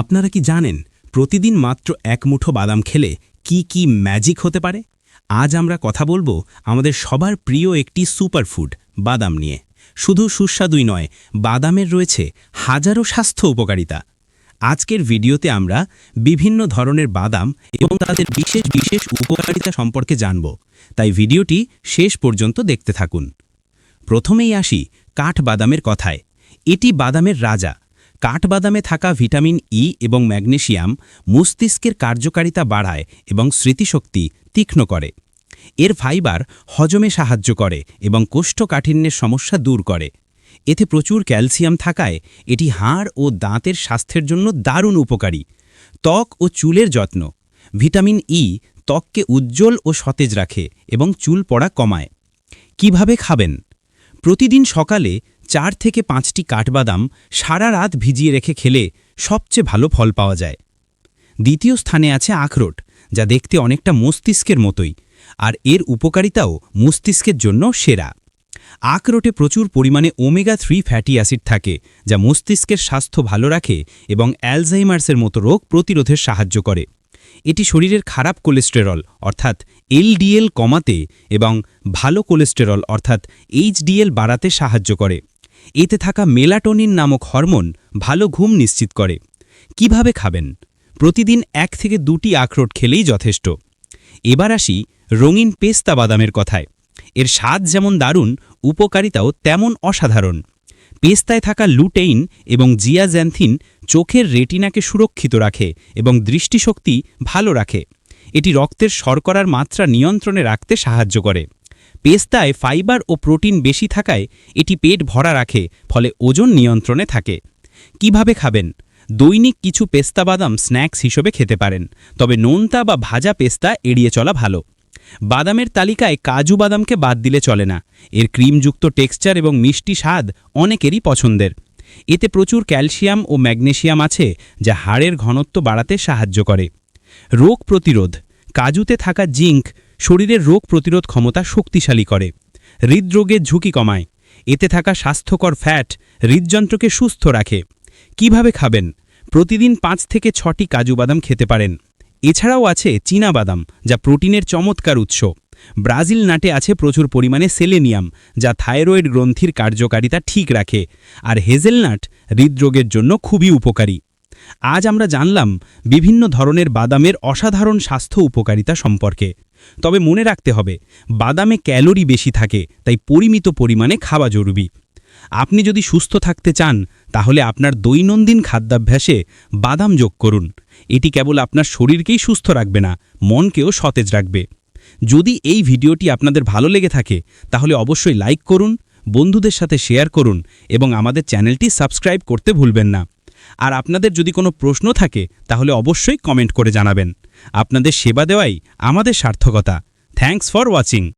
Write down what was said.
আপনারা কি জানেন প্রতিদিন মাত্র এক মুঠো বাদাম খেলে কি কি ম্যাজিক হতে পারে? আজ আমরা কথা বলব আমাদের সবার প্রিয় একটি সুপারফুড বাদাম নিয়ে। শুধু সুস্বাদুই নয়, বাদামের রয়েছে হাজারো স্বাস্থ্য উপকারিতা। আজকের ভিডিওতে আমরা বিভিন্ন ধরনের বাদাম এবং তাদের বিশেষ বিশেষ উপকারিতা সম্পর্কে জানব। তাই ভিডিওটি শেষ পর্যন্ত দেখতে থাকুন। প্রথমেই আসি কাঠবাদামের কথায়। এটি বাদামের রাজা। কাঠবাদামে থাকা ভিটামিন ই এবং ম্যাগনেসিয়াম মস্তিষ্কের কার্যকারিতা বাড়ায় এবং স্মৃতিশক্তি তীক্ষ্ণ করে। এর ফাইবার হজমে সাহায্য করে এবং কোষ্ঠকাঠিন্যের সমস্যা দূর করে। এতে প্রচুর ক্যালসিয়াম থাকায় এটি হাড় ও দাঁতের স্বাস্থ্যের জন্য দারুণ উপকারী। ত্বক ও চুলের যত্ন। ভিটামিন ই ত্বককে উজ্জ্বল ও সতেজ রাখে এবং চুল পড়া কমায়। কীভাবে খাবেন? প্রতিদিন সকালে চার থেকে পাঁচটি কাঠবাদাম সারা রাত ভিজিয়ে রেখে খেলে সবচেয়ে ভালো ফল পাওয়া যায়। দ্বিতীয় স্থানে আছে আখরোট, যা দেখতে অনেকটা মস্তিষ্কের মতোই, আর এর উপকারিতাও মস্তিষ্কের জন্য সেরা। আখরোটে প্রচুর পরিমাণে ওমেগা থ্রি ফ্যাটি অ্যাসিড থাকে, যা মস্তিষ্কের স্বাস্থ্য ভালো রাখে এবং অ্যালজাইমার্সের মতো রোগ প্রতিরোধের সাহায্য করে। এটি শরীরের খারাপ কোলেস্টেরল, অর্থাৎ এলডিএল কমাতে এবং ভালো কোলেস্টেরল, অর্থাৎ এইচডিএল বাড়াতে সাহায্য করে। এতে থাকা মেলাটোনিন নামক হরমোন ভালো ঘুম নিশ্চিত করে। কীভাবে খাবেন? প্রতিদিন এক থেকে দুটি আখরোট খেলেই যথেষ্ট। এবার আসি রঙিন পেস্তা বাদামের কথায়। এর স্বাদ যেমন দারুণ, উপকারিতাও তেমন অসাধারণ। পেস্তায় থাকা লুটেইন এবং জিয়াজ্যান্থিন চোখের রেটিনাকে সুরক্ষিত রাখে এবং দৃষ্টিশক্তি ভালো রাখে। এটি রক্তের শর্করার মাত্রা নিয়ন্ত্রণে রাখতে সাহায্য করে। পেস্তায় ফাইবার ও প্রোটিন বেশি থাকায় এটি পেট ভরা রাখে, ফলে ওজন নিয়ন্ত্রণে থাকে। কীভাবে খাবেন? দৈনিক কিছু পেস্তা বাদাম স্ন্যাক্স হিসেবে খেতে পারেন, তবে নোনতা বা ভাজা পেস্তা এড়িয়ে চলা ভালো। বাদামের তালিকায় কাজু বাদামকে বাদ দিলে চলে না। এর ক্রিমযুক্ত টেক্সচার এবং মিষ্টি স্বাদ অনেকেরই পছন্দের। এতে প্রচুর ক্যালসিয়াম ও ম্যাগনেসিয়াম আছে, যা হাড়ের ঘনত্ব বাড়াতে সাহায্য করে। রোগ প্রতিরোধ। কাজুতে থাকা জিঙ্ক শরীরের রোগ প্রতিরোধ ক্ষমতা শক্তিশালী করে। হৃদরোগের ঝুঁকি কমায়। এতে থাকা স্বাস্থ্যকর ফ্যাট হৃদযন্ত্রকে সুস্থ রাখে। কীভাবে খাবেন? প্রতিদিন পাঁচ থেকে ছটি কাজু বাদাম খেতে পারেন। এছাড়াও আছে চীনা বাদাম, যা প্রোটিনের চমৎকার উৎস। ব্রাজিল নাটে আছে প্রচুর পরিমাণে সেলেনিয়াম, যা থাইরয়েড গ্রন্থির কার্যকারিতা ঠিক রাখে। আর হেজেলনাট হৃদরোগের জন্য খুবই উপকারী। আজ আমরা জানলাম বিভিন্ন ধরনের বাদামের অসাধারণ স্বাস্থ্য উপকারিতা সম্পর্কে। তবে মনে রাখতে হবে, বাদামে ক্যালোরি বেশি থাকে, তাই পরিমিত পরিমাণে খাওয়া জরুরি। আপনি যদি সুস্থ থাকতে চান, তাহলে আপনার দৈনন্দিন খাদ্যাভ্যাসে বাদাম যোগ করুন। এটি কেবল আপনার শরীরকেই সুস্থ রাখবে না, মনকেও সতেজ রাখবে। যদি এই ভিডিওটি আপনাদের ভালো লেগে থাকে, তাহলে অবশ্যই লাইক করুন, বন্ধুদের সাথে শেয়ার করুন এবং আমাদের চ্যানেলটি সাবস্ক্রাইব করতে ভুলবেন না। আর আপনাদের যদি কোনো প্রশ্ন থাকে, তাহলে অবশ্যই কমেন্ট করে জানাবেন। আপনাদের সেবা দেওয়াই আমাদের সার্থকতা। Thanks for watching.